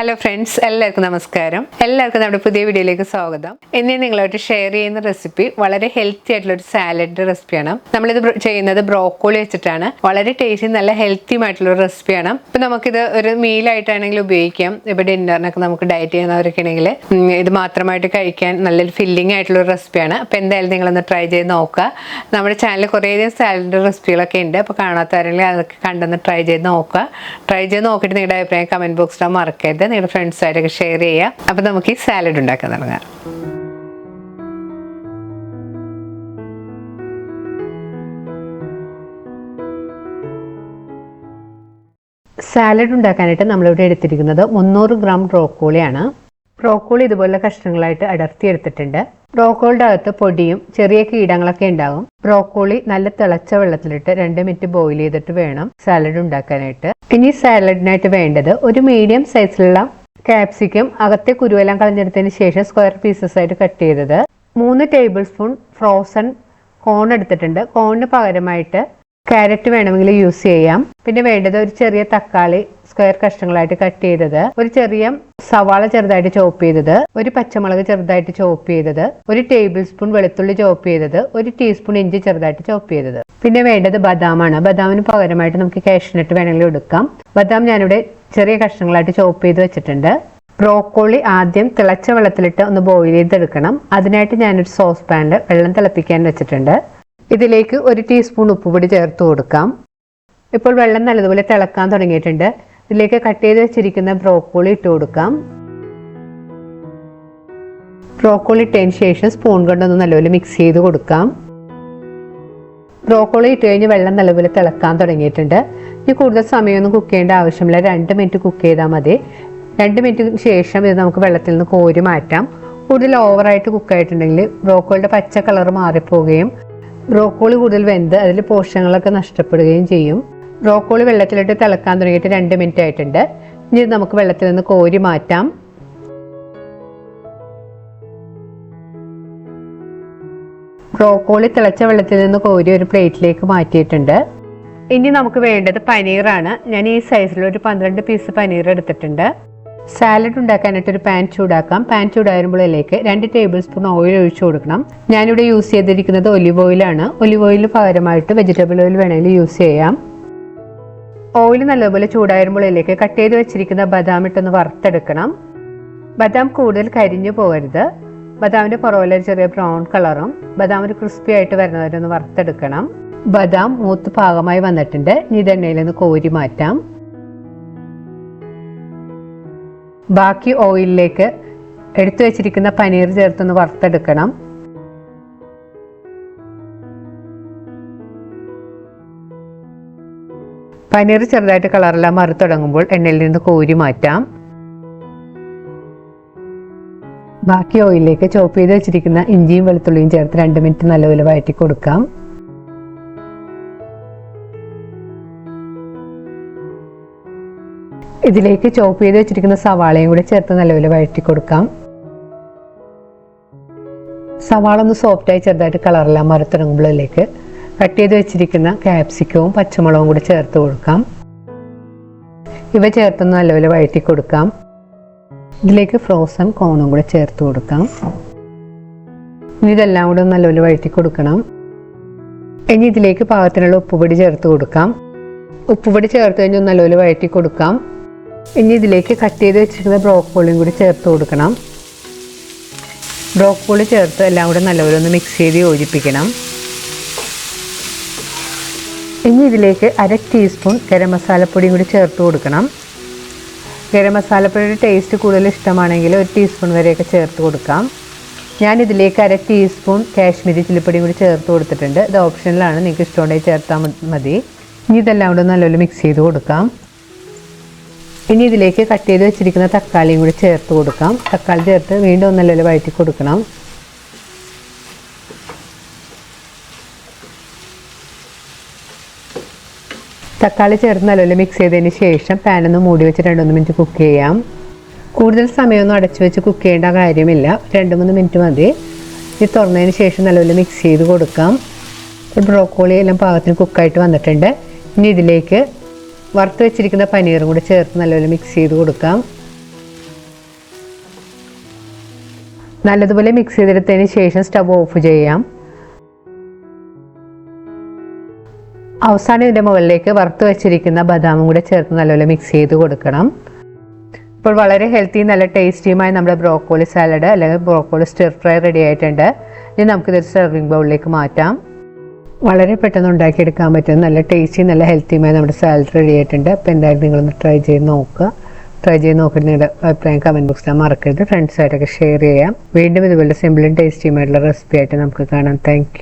Hello friends എല്ലാവർക്കും നമസ്കാരം. എല്ലാവർക്കും നമ്മുടെ പുതിയ വീഡിയോയിലേക്ക് സ്വാഗതം. ഇന്ന് ഞാൻ നിങ്ങളായിട്ട് ഷെയർ ചെയ്യുന്ന റെസിപ്പി വളരെ ഹെൽത്തി ആയിട്ടുള്ള ഒരു സാലഡ് റെസിപ്പിയാണ് നമ്മളിത് ചെയ്യുന്നത് ബ്രോക്കോളി വെച്ചിട്ടാണ്. വളരെ ടേസ്റ്റി നല്ല ഹെൽത്തിയുമായിട്ടുള്ള ഒരു റെസിപ്പിയാണ് ഇപ്പം നമുക്കിത് ഒരു മീലായിട്ടാണെങ്കിൽ ഉപയോഗിക്കാം. ഇപ്പോൾ ഡിന്നറിനൊക്കെ നമുക്ക് ഡയറ്റ് ചെയ്യുന്നവരൊക്കെ ആണെങ്കിൽ ഇത് മാത്രമായിട്ട് കഴിക്കാൻ നല്ലൊരു ഫില്ലിംഗ് ആയിട്ടുള്ള ഒരു റെസിപ്പിയാണ് അപ്പോൾ എന്തായാലും നിങ്ങളൊന്ന് ട്രൈ ചെയ്ത് നോക്കുക. നമ്മുടെ ചാനലിൽ കുറേയധികം സാലഡ് റെസിപ്പികളൊക്കെ ഉണ്ട്. അപ്പോൾ കാണാത്തവരെങ്കിൽ അതൊക്കെ കണ്ടൊന്ന് ട്രൈ ചെയ്ത് നോക്കുക. ട്രൈ ചെയ്ത് നോക്കിയിട്ട് നിങ്ങളുടെ അഭിപ്രായം കമന്റ് ബോക്സിലാണ് മറക്കരുത്. നിങ്ങളുടെ ഫ്രണ്ട്സായിട്ടൊക്കെ ഷെയർ ചെയ്യുക അപ്പോൾ നമുക്ക് ഈ സാലഡ് ഉണ്ടാക്കാൻ തുടങ്ങാം. സാലഡ് ഉണ്ടാക്കാനായിട്ട് നമ്മളിവിടെ എടുത്തിരിക്കുന്നത് മുന്നൂറ് ഗ്രാം ബ്രോക്കോളിയാണ് ബ്രോക്കോളി ഇതുപോലെ കഷ്ണങ്ങളായിട്ട് അടർത്തി എടുത്തിട്ടുണ്ട്. ബ്രോക്കോളിയുടെ അകത്ത് പൊടിയും ചെറിയ കീടങ്ങളൊക്കെ ഉണ്ടാവും ബ്രോക്കോളി നല്ല തിളച്ച വെള്ളത്തിലിട്ട് രണ്ട് മിനിറ്റ് ബോയിൽ ചെയ്തിട്ട് വേണം സാലഡ് ഉണ്ടാക്കാനായിട്ട്. ഇനി സാലഡിനായിട്ട് വേണ്ടത് ഒരു മീഡിയം സൈസിലുള്ള ക്യാപ്സിക്കം അകത്തെ കുരുവെല്ലാം കളഞ്ഞെടുത്തതിന് ശേഷം സ്ക്വയർ പീസസ് ആയിട്ട് കട്ട് ചെയ്തത്. മൂന്ന് ടേബിൾ സ്പൂൺ ഫ്രോസൺ കോൺ എടുത്തിട്ടുണ്ട് കോണിന് പകരമായിട്ട് ക്യാരറ്റ് വേണമെങ്കിൽ യൂസ് ചെയ്യാം. പിന്നെ വേണ്ടത് ഒരു ചെറിയ തക്കാളി സ്ക്വയർ കഷ്ണങ്ങളായിട്ട് കട്ട് ചെയ്തത്. ഒരു ചെറിയ സവാള ചെറുതായിട്ട് ചോപ്പ് ചെയ്തത്. ഒരു പച്ചമുളക് ചെറുതായിട്ട് ചോപ്പ് ചെയ്തത്. ഒരു ടേബിൾ സ്പൂൺ വെളുത്തുള്ളി ചോപ്പ് ചെയ്തത്. ഒരു ടീസ്പൂൺ ഇഞ്ചി ചെറുതായിട്ട് ചോപ്പ് ചെയ്തത്. പിന്നെ വേണ്ടത് ബദാമാണ്. ബദാമിന് പകരമായിട്ട് നമുക്ക് കാഷ്നട്ട് വേണമെങ്കിൽ എടുക്കാം. ബദാം ഞാനിവിടെ ചെറിയ കഷ്ണങ്ങളായിട്ട് ചോപ്പ് ചെയ്ത് വെച്ചിട്ടുണ്ട്. ബ്രോക്കോളി ആദ്യം തിളച്ച വെള്ളത്തിലിട്ട് ഒന്ന് ബോയിൽ ചെയ്തെടുക്കണം. അതിനായിട്ട് ഞാനൊരു സോസ് പാനിൽ വെള്ളം തിളപ്പിക്കാൻ വെച്ചിട്ടുണ്ട്. ഇതിലേക്ക് ഒരു ടീസ്പൂൺ ഉപ്പുപൊടി ചേർത്ത് കൊടുക്കാം. ഇപ്പോൾ വെള്ളം നല്ലതുപോലെ തിളക്കാൻ തുടങ്ങിയിട്ടുണ്ട്. ഇതിലേക്ക് കട്ട് ചെയ്ത് വെച്ചിരിക്കുന്ന ബ്രോക്കോളി ഇട്ട് കൊടുക്കാം. ബ്രോക്കോളി ഇട്ടതിന് ശേഷം സ്പൂൺ കൊണ്ടൊന്ന് നല്ലപോലെ മിക്സ് ചെയ്ത് കൊടുക്കാം. ബ്രോക്കോളി ഇട്ട് കഴിഞ്ഞ് വെള്ളം നല്ലപോലെ തിളക്കാൻ തുടങ്ങിയിട്ടുണ്ട്. ഇനി കൂടുതൽ സമയമൊന്നും കുക്ക് ചെയ്യേണ്ട ആവശ്യമില്ല. രണ്ട് മിനിറ്റ് കുക്ക് ചെയ്താൽ മതി. രണ്ട് മിനിറ്റിന് ശേഷം ഇത് നമുക്ക് വെള്ളത്തിൽ നിന്ന് കോരി മാറ്റാം. കൂടുതൽ ഓവറായിട്ട് കുക്കായിട്ടുണ്ടെങ്കിൽ ബ്രോക്കോളിയുടെ പച്ച കളർ മാറിപ്പോവുകയും ബ്രോക്കോളി കൂടുതൽ വെന്ത് അതിൽ പോഷകങ്ങളൊക്കെ നഷ്ടപ്പെടുകയും ചെയ്യും. ബ്രോക്കോളി വെള്ളത്തിലിട്ട് തിളക്കാൻ തുടങ്ങിയിട്ട് രണ്ട് മിനിറ്റ് ആയിട്ടുണ്ട്. ഇനി നമുക്ക് വെള്ളത്തിൽ നിന്ന് കോരി മാറ്റാം. ബ്രോക്കോളി തിളച്ച വെള്ളത്തിൽ നിന്ന് കോരി ഒരു പ്ലേറ്റിലേക്ക് മാറ്റിയിട്ടുണ്ട്. ഇനി നമുക്ക് വേണ്ടത് പനീറാണ്. ഞാൻ ഈ സൈസിൽ ഒരു പന്ത്രണ്ട് പീസ് പനീർ എടുത്തിട്ടുണ്ട്. സാലഡ് ഉണ്ടാക്കാനായിട്ട് ഒരു പാൻ ചൂടാക്കാം. പാൻ ചൂടായിരുമ്പോഴേക്ക് രണ്ട് ടേബിൾ സ്പൂൺ ഓയിൽ ഒഴിച്ചു കൊടുക്കണം. ഞാനിവിടെ യൂസ് ചെയ്തിരിക്കുന്നത് ഒലിവ് ഓയിലാണ്. ഒലിവ് ഓയിലിന് പകരമായിട്ട് വെജിറ്റബിൾ ഓയിൽ വേണമെങ്കിൽ യൂസ് ചെയ്യാം. ഓയിൽ നല്ലപോലെ ചൂടായിരുമ്പോഴേക്ക് കട്ട് ചെയ്ത് വെച്ചിരിക്കുന്ന ബദാം ഇട്ടൊന്ന് വറുത്തെടുക്കണം. ബദാം കൂടുതൽ കരിഞ്ഞു പോകരുത്. ബദാമിന്റെ പുറകിലെ ചെറിയ ബ്രൗൺ കളറും ബദാം ഒരു ക്രിസ്പി ആയിട്ട് വരുന്നവരെ ഒന്ന് വറുത്തെടുക്കണം. ബദാം മൂത്ത് പാകമായി വന്നിട്ടുണ്ട്. ഇനി ഇതെണ്ണയിൽ നിന്ന് കോരി മാറ്റാം. ബാക്കി ഓയിലിലേക്ക് എടുത്തു വെച്ചിരിക്കുന്ന പനീർ ചേർത്തൊന്ന് വറുത്തെടുക്കണം. പനീർ ചെറുതായിട്ട് കളറെല്ലാം മറി തുടങ്ങുമ്പോൾ എണ്ണയിൽ നിന്ന് കോരി മാറ്റാം. ബാക്കി ഓയിലിലേക്ക് ചോപ്പ് ചെയ്ത് വെച്ചിരിക്കുന്ന ഇഞ്ചിയും വെളുത്തുള്ളിയും ചേർത്ത് രണ്ട് മിനിറ്റ് നല്ലപോലെ വഴറ്റി കൊടുക്കാം. ഇതിലേക്ക് ചോപ്പ് ചെയ്ത് വെച്ചിരിക്കുന്ന സവാളയും കൂടി ചേർത്ത് നല്ലപോലെ വഴറ്റി കൊടുക്കാം. സവാള ഒന്ന് സോഫ്റ്റായി ചെറുതായിട്ട് കളറെല്ലാം മറി തുടങ്ങുമ്പോഴേക്ക് കട്ട് ചെയ്ത് വെച്ചിരിക്കുന്ന ക്യാപ്സിക്കവും പച്ചമുളകും കൂടി ചേർത്ത് കൊടുക്കാം. ഇവ ചേർത്തൊന്ന് നല്ലപോലെ വഴറ്റി കൊടുക്കാം. ഇതിലേക്ക് ഫ്രോസൺ കോണും കൂടെ ചേർത്ത് കൊടുക്കാം. ഇനി ഇതെല്ലാം കൂടെ നല്ലപോലെ വഴറ്റി കൊടുക്കണം. ഇനി ഇതിലേക്ക് പാകത്തിനുള്ള ഉപ്പുപൊടി ചേർത്ത് കൊടുക്കാം. ഉപ്പുപൊടി ചേർത്ത് കഴിഞ്ഞ് നല്ലപോലെ വഴറ്റി കൊടുക്കാം. ഇനി ഇതിലേക്ക് കട്ട് ചെയ്ത് വെച്ചിരിക്കുന്ന ബ്രോക്കോളിയും കൂടി ചേർത്ത് കൊടുക്കണം. ബ്രോക്കോളി ചേർത്ത് എല്ലാം കൂടെ നല്ലപോലെ ഒന്ന് മിക്സ് ചെയ്ത് യോജിപ്പിക്കണം. ഇനി ഇതിലേക്ക് അര ടീസ്പൂൺ ഗരം മസാലപ്പൊടിയും കൂടി ചേർത്ത് കൊടുക്കണം. ഗരം മസാലപ്പൊടിയുടെ ടേസ്റ്റ് കൂടുതൽ ഇഷ്ടമാണെങ്കിൽ ഒരു ടീസ്പൂൺ വരെയൊക്കെ ചേർത്ത് കൊടുക്കാം. ഞാൻ ഇതിലേക്ക് അര ടീസ്പൂൺ കാശ്മീരി ചില്ലിപ്പൊടിയും കൂടി ചേർത്ത് കൊടുത്തിട്ടുണ്ട്. ഇത് ഓപ്ഷനിലാണ്. നിങ്ങൾക്ക് ഇഷ്ടമുണ്ടെങ്കിൽ ചേർത്താൽ മതി. ഇനി ഇതെല്ലാം കൂടെ നല്ലപോലെ മിക്സ് ചെയ്ത് കൊടുക്കാം. ഇനി ഇതിലേക്ക് കട്ട് ചെയ്ത് വെച്ചിരിക്കുന്ന തക്കാളിയും കൂടി ചേർത്ത് കൊടുക്കാം. തക്കാളി ചേർത്ത് വീണ്ടും നല്ലപോലെ വഴറ്റി കൊടുക്കണം. തക്കാളി ചേർത്ത് നല്ലപോലെ മിക്സ് ചെയ്തതിന് ശേഷം? പാനൊന്ന് മൂടി വെച്ച് രണ്ടൊന്ന് മിനിറ്റ് കുക്ക് ചെയ്യാം. കൂടുതൽ സമയമൊന്നും അടച്ചു വെച്ച് കുക്ക് ചെയ്യേണ്ട കാര്യമില്ല. രണ്ട് മൂന്ന് മിനിറ്റ് മതി. ഇത് തുറന്നതിന് ശേഷം നല്ലപോലെ മിക്സ് ചെയ്ത് കൊടുക്കാം. ബ്രോക്കോളി എല്ലാം പാകത്തിന് കുക്കായിട്ട് വന്നിട്ടുണ്ട്. ഇനി ഇതിലേക്ക് വറുത്ത് വെച്ചിരിക്കുന്ന പനീറും കൂടി ചേർത്ത് നല്ലപോലെ മിക്സ് ചെയ്ത് കൊടുക്കാം. നല്ലതുപോലെ മിക്സ് ചെയ്തെടുത്തതിന് ശേഷം സ്റ്റവ് ഓഫ് ചെയ്യാം. അവസാനം ഇതിന്റെ മുകളിലേക്ക് വറുത്ത് വെച്ചിരിക്കുന്ന ബദാമും കൂടെ ചേർത്ത് നല്ലപോലെ മിക്സ് ചെയ്ത് കൊടുക്കണം. ഇപ്പോൾ വളരെ ഹെൽത്തി നല്ല ടേസ്റ്റിയുമായ നമ്മുടെ ബ്രോക്കോളി സാലഡ് അല്ലെങ്കിൽ ബ്രോക്കോളി സ്റ്റിർ ഫ്രൈ റെഡി ആയിട്ടുണ്ട്. ഇനി നമുക്കിതൊരു സെർവിങ് ബൗളിലേക്ക് മാറ്റാം. വളരെ പെട്ടെന്ന് ഉണ്ടാക്കിയെടുക്കാൻ പറ്റുന്ന നല്ല ടേസ്റ്റി നല്ല ഹെൽത്തിയുമായ നമ്മുടെ സാലഡ് റെഡി ആയിട്ടുണ്ട്. അപ്പോൾ എന്തായാലും നിങ്ങളൊന്ന് ട്രൈ ചെയ്ത് നോക്കുക. ട്രൈ ചെയ്ത് നോക്കിയിട്ട് നിങ്ങളുടെ അഭിപ്രായം കമന്റ് ബോക്സിൽ മറക്കരുത്. ഫ്രണ്ട്സായിട്ടൊക്കെ ഷെയർ ചെയ്യാം. വീണ്ടും ഇതുപോലെ സിമ്പിളും ടേസ്റ്റിയുമായിട്ടുള്ള റെസിപ്പി ആയിട്ട് നമുക്ക് കാണാം. താങ്ക്